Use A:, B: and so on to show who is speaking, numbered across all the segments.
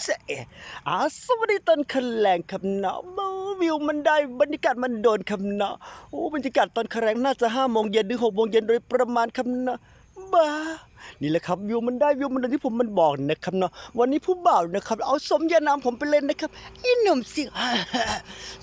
A: เจ๊อาสวัสดีตอนคันแรงครับเนาะโอ้วิวมันได้บรรยากาศมันโดนครับเนาะโอ้บรรยากาศตอนคันแรงน่าจะห้าโมงเย็นหรือหกโมงเย็นโดยประมาณครับเนาะบ้านี่แหละครับวิวมันได้วิวมันโดนที่ผมมันบอกนะครับเนาะวันนี้ผู้บ่าวนะครับ เอาสมญานามผมไปเล่นนะครับอีหนุ่มสิ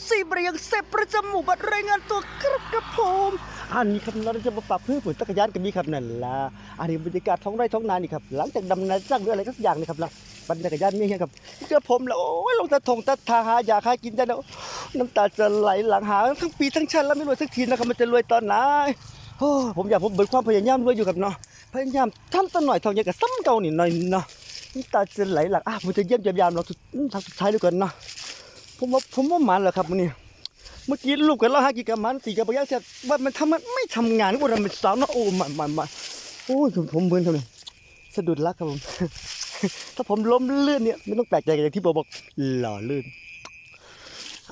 A: สี่เรียงเซประจำหมู่บ้านรายงานตัวครับกับผมอันนี้ครับเราจะมาปรับพื่อปุ๋ยจักรยานกันนี่ครับนั่นละอันนี้บรรยากาศท้องไร่ท้องนานี่ครับหลังจากดำนาจ้างหรืออะไรสักอย่างนี่ครับนะ บรรยากาศนี่ครับเจอผมแล้วโอ้ยลงตะทงตะทาหาอยากหากินได้แล้วน้ำตาจะไหลหลังหาทั้งปีทั้งชาติแล้วไม่รวยสักทีนะครับมันจะรวยตอนไหนโอ้ผมอยากผมเบิดความพยายามรวยอยู่ครับเนาะพยายามทำตัวหน่อยเท่านี้กับซ้ำเก่านี่หน่อยเนาะน้ำตาจะไหลหลังอะผมจะเยี่ยมยามเราทางสุดท้ายด้วยกันเนาะผมว่าผมว่ามันแหละครับมันนี่เมื่อกี้รูปกันแล้วฮะกี่กะมันสี่กะปะยะเสร็จว่ามันทำมันไม่ทำงานว่ามันสาวนะโอ้มามามาโอ้ยผมผมเบิ่นครับเลยสะดุดรักครับผม ถ้าผมล้มลื่นเนี่ยไม่ต้องแปลกใจอย่างที่บอกบอกหล่อลื่น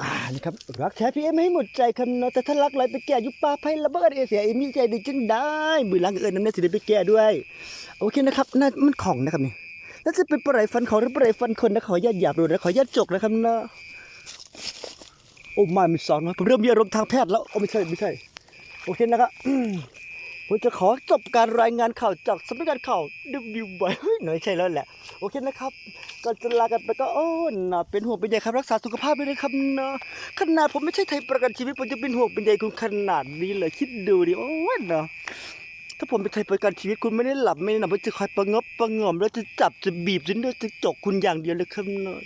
A: อ่านี่ครับรักแท้พี่เอ็มให้หมดใจครับเนาะแต่ถ้ารักไรไปแก่ยุบปลาไพ่ระเบิดเอเสียเอ็มมีใจดีจังได้มือล้างเอิญน้ำเนสิได้ไปแก่ด้วย โอเคนะครับน่ามันของนะครับนี่น่าจะเป็นปลาไหลฟันของหรือปลาไหลฟันคนนะขอญาตหยาบดูนะขอญาตจกนะครับเนาะโอ้ไม่มีสองนะผมเริ่มมีอารมณ์ทางแพทย์แล้วโอ้ไม่ใช่ไม่ใช่ โอเคนะครับ ผมจะขอจบการรายงานข่าวจากสำนักงานข่าวดิวดิวไว้เฮ้ยหน่อยใช่แล้วแหละ โอเคนะครับก่อนจะลากันไปก็โอ้น่าเป็นห่วงเป็นใยครับรักษาสุขภาพด้วยนะครับนะขนาดผมไม่ใช่ไทยประกันชีวิตผมจะเป็นห่วงเป็นใยคุณขนาดนี้เลยคิดดูดิโอ้เนาะถ้าผมเป็นไทยประกันชีวิตคุณไม่ได้หลับไม่ได้นอนผมจะคอยประงบประงอมแล้วจะจับจะบีบจนเลือดจะจกคุณอย่างเดียวเลยครับเนาะ